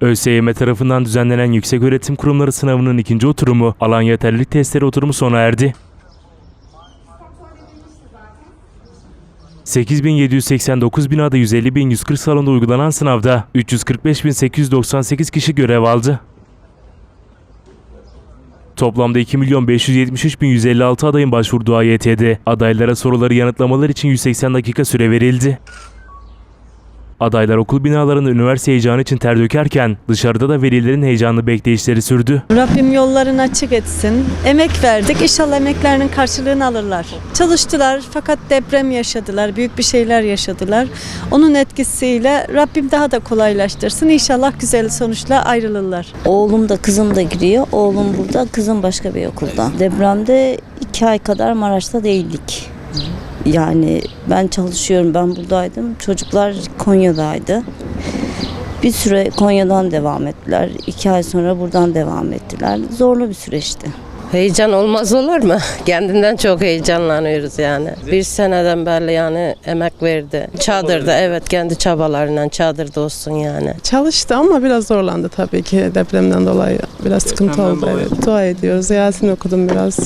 ÖSYM tarafından düzenlenen Yükseköğretim Kurumları sınavının ikinci oturumu, alan yeterlilik testleri oturumu sona erdi. 8789 binada 150.140 salonda uygulanan sınavda 345.898 kişi görev aldı. Toplamda 2.573.156 adayın başvurduğu AYT'de adaylara soruları yanıtlamalar için 180 dakika süre verildi. Adaylar okul binalarında üniversite heyecanı için ter dökerken dışarıda da velilerin heyecanlı bekleyişleri sürdü. Rabbim yollarını açık etsin. Emek verdik. İnşallah emeklerinin karşılığını alırlar. Çalıştılar fakat deprem yaşadılar. Büyük bir şeyler yaşadılar. Onun etkisiyle Rabbim daha da kolaylaştırsın. İnşallah güzel sonuçla ayrılırlar. Oğlum da kızım da giriyor. Oğlum burada, kızım başka bir okulda. Depremde iki ay kadar Maraş'ta değildik. Yani ben çalışıyorum, ben buradaydım. Çocuklar Konya'daydı. Bir süre Konya'dan devam ettiler. İki ay sonra buradan devam ettiler. Zorlu bir süreçti. Heyecan olmaz olur mu? Kendinden çok heyecanlanıyoruz yani. Bir seneden beri yani emek verdi. Çadırda evet kendi çabalarıyla çadırda olsun yani. Çalıştı ama biraz zorlandı tabii ki depremden dolayı. Biraz sıkıntı oldu. Evet. Dua ediyoruz. Yasin okudum biraz.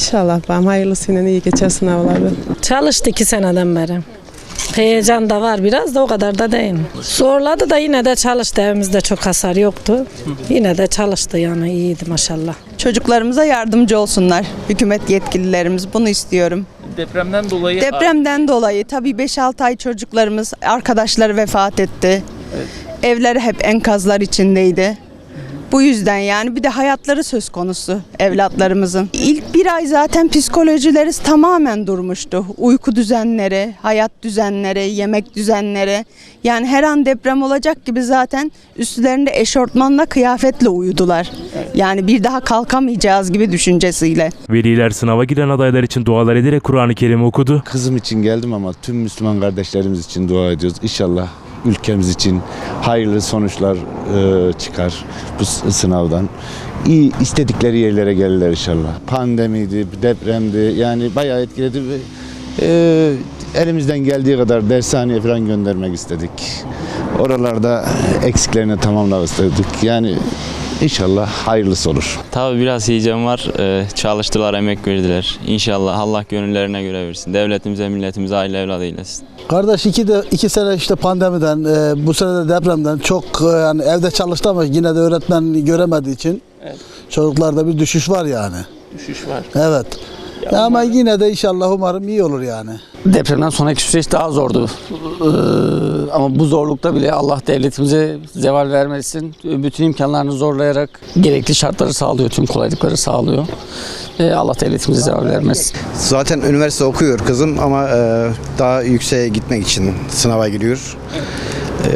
İnşallah ben hayırlısıyla iyi geçer sınavları. Çalıştı iki seneden beri. Heyecan da var biraz da o kadar da değil. Zorladı da yine de çalıştı. Evimizde çok hasar yoktu. Yine de çalıştı yani iyiydi maşallah. Çocuklarımıza yardımcı olsunlar. Hükümet yetkililerimiz bunu istiyorum. Depremden dolayı Depremden dolayı tabii 5-6 ay çocuklarımız, arkadaşları vefat etti. Evleri hep enkazlar içindeydi. Bu yüzden yani bir de hayatları söz konusu evlatlarımızın. İlk bir ay zaten psikolojileri tamamen durmuştu. Uyku düzenleri, hayat düzenleri, yemek düzenleri. Yani her an deprem olacak gibi zaten üstlerinde eşortmanla kıyafetle uyudular. Yani bir daha kalkamayacağız gibi düşüncesiyle. Veliler sınava giren adaylar için dualar ederek Kur'an-ı Kerim okudu. Kızım için geldim ama tüm Müslüman kardeşlerimiz için dua ediyoruz. İnşallah ülkemiz için hayırlı sonuçlar e, çıkar bu sınavdan. İyi istedikleri yerlere gelirler inşallah. Pandemiydi, depremdi yani bayağı etkiledi e, elimizden geldiği kadar dershaneye falan göndermek istedik. Oralarda eksiklerini tamamlamak istedik. Yani inşallah hayırlısı olur. Tabii biraz heyecan var. Ee, çalıştılar, emek verdiler. İnşallah Allah gönüllerine göre versin. Devletimize, milletimize aile evladı eylesin. Kardeş iki de iki sene işte pandemiden, e, bu sene de depremden çok e, yani evde çalıştı ama yine de öğretmen göremediği için çocuklarda bir düşüş var yani. Düşüş var. Evet. Ya ama yine de inşallah umarım iyi olur yani. Depremden sonraki süreç daha zordu. Ee, ama bu zorlukta bile Allah devletimize zeval vermesin. Bütün imkanlarını zorlayarak gerekli şartları sağlıyor, tüm kolaylıkları sağlıyor. Ee, Allah devletimize zeval vermesin. Zaten üniversite okuyor kızım ama e, daha yükseğe gitmek için sınava giriyor.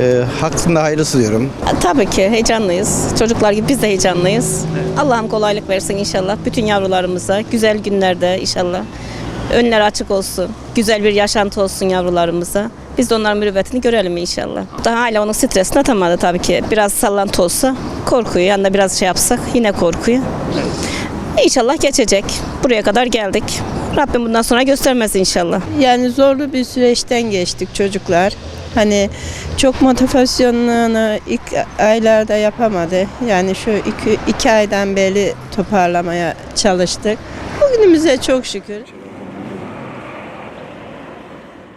E, hakkında hayırlısı diyorum. Tabii ki heyecanlıyız. Çocuklar gibi biz de heyecanlıyız. Allah'ım kolaylık versin inşallah. Bütün yavrularımıza güzel günlerde inşallah. Önler açık olsun. Güzel bir yaşantı olsun yavrularımıza. Biz de onların mürüvvetini görelim inşallah. Daha hala onun stresini atamadı tabii ki. Biraz sallantı olsa korkuyor. Yanında biraz şey yapsak yine korkuyor. İnşallah geçecek. Buraya kadar geldik. Rabbim bundan sonra göstermez inşallah. Yani zorlu bir süreçten geçtik çocuklar. Hani çok motivasyonunu ilk aylarda yapamadı. Yani şu iki, iki aydan beri toparlamaya çalıştık. Bugünümüze çok şükür.